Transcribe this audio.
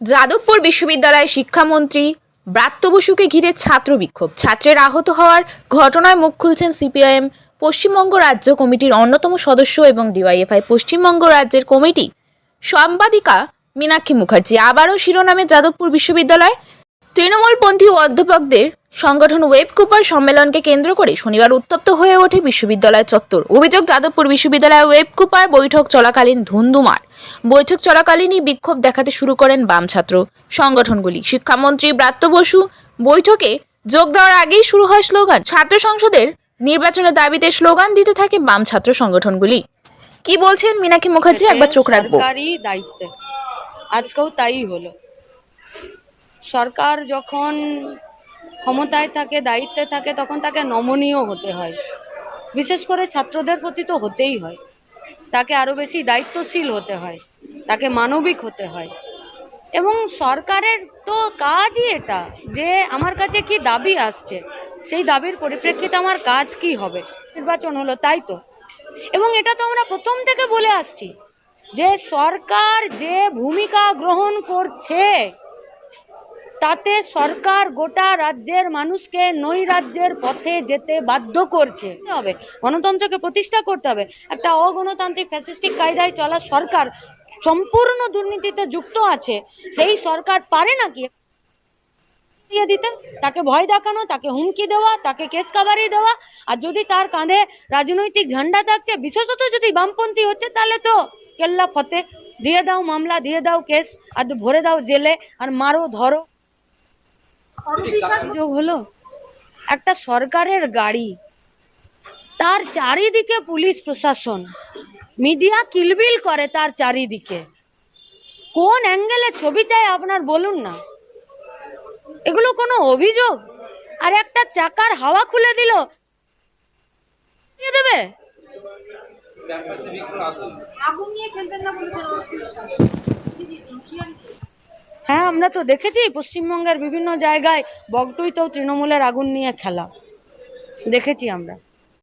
যাদবপুর বিশ্ববিদ্যালয়ের শিক্ষামন্ত্রী ব্রাত্য বসুকে ঘিরে ছাত্র বিক্ষোভ। ছাত্রের আহত হওয়ার ঘটনায় মুখ খুলছেন সিপিআইএম পশ্চিমবঙ্গ রাজ্য কমিটির অন্যতম সদস্য এবং ডিওয়াইএফআই পশ্চিমবঙ্গ রাজ্যের কমিটি। সম্পাদিকা মীনাক্ষী মুখার্জি, আবারও শিরোনামে যাদবপুর বিশ্ববিদ্যালয় তৃণমূলপন্থী অধ্যাপকদের সংগঠন ওয়েব কুপার সম্মেলনকে কেন্দ্র করে শনিবার উত্তপ্ত হয়ে ওঠে বিশ্ববিদ্যালয় চত্বর। অভিযোগ, যাদবপুর বিশ্ববিদ্যালয়ে ওয়েব কুপার বৈঠক চলাকালীন ধুন্ধুমার। বৈঠক চলাকালীনই বিক্ষোভ দেখাতে শুরু করেন বাম ছাত্র সংগঠনগুলি। শিক্ষামন্ত্রী ব্রাত্য বসু বৈঠকে যোগ দেওয়ার আগেই শুরু হয় স্লোগান। ছাত্র সংসদের নির্বাচনের দাবিতে স্লোগান দিতে থাকে বাম ছাত্র সংগঠনগুলি। কি বলছেন মীনাক্ষী মুখার্জি? একবার চোখ রাখব। দায়িত্বে। আজকেও তাই হলো। সরকার যখন ক্ষমতায় থাকে, দায়িত্বে থাকে, তখন তাকে নমনীয় হতে হয়। বিশেষ করে ছাত্রদের প্রতি তো হতেই হয়। তাকে আরও বেশি দায়িত্বশীল হতে হয়, তাকে মানবিক হতে হয়। এবং সরকারের তো কাজই এটা, যে আমার কাছে কি দাবি আসছে, সেই দাবির পরিপ্রেক্ষিতে আমার কাজ কি হবে? নির্বাচন হলো, তাই তো। এবং এটা তো আমরা প্রথম থেকে বলে আসছি যে সরকার যে ভূমিকা গ্রহণ করছে তাতে সরকার গোটা রাজ্যের মানুষকে নৈ রাজ্যের পথে যেতে বাধ্য করছে। হবে? গণতন্ত্রকে প্রতিষ্ঠা করতে হবে। একটা অগণতান্ত্রিক ফ্যাসিস্টিক কায়দায় চলা সরকার সম্পূর্ণ দুর্নীতিতে যুক্ত আছে। সেই সরকার পারে নাকি? দিয়ে দিতে। তাকে ভয় দেখানো, তাকে হুমকি দেওয়া, তাকে কেস কাবারি দেওয়া। আর যদি তার কাঁধে রাজনৈতিক ঝান্ডা থাকছে, বিশেষত যদি বামপন্থী হচ্ছে, তাহলে তো কেল্লা ফতে। দিয়ে দাও মামলা, দিয়ে দাও কেস, আর ভরে দাও জেলে, আর মারো, ধরো। হলো? একটা সরকারের গাড়ি তার চারিদিকে পুলিশ প্রশাসন মিডিয়া কিলবিল করে তার চারিদিকে। কোন অ্যাঙ্গেলে ছবি চাই আপনার বলুন না। এগুলো কোনো অভিযোগ? আর একটা চাকার হাওয়া খুলে দিল। দেবে? আগুন নিয়ে খেলবেন না বলেছেন হ্যাঁ আমরা তো দেখেছি পশ্চিমবঙ্গের বিভিন্ন জায়গায় বগটুই তো তৃণমূলের আগুন নিয়ে খেলা। দেখেছি আমরা।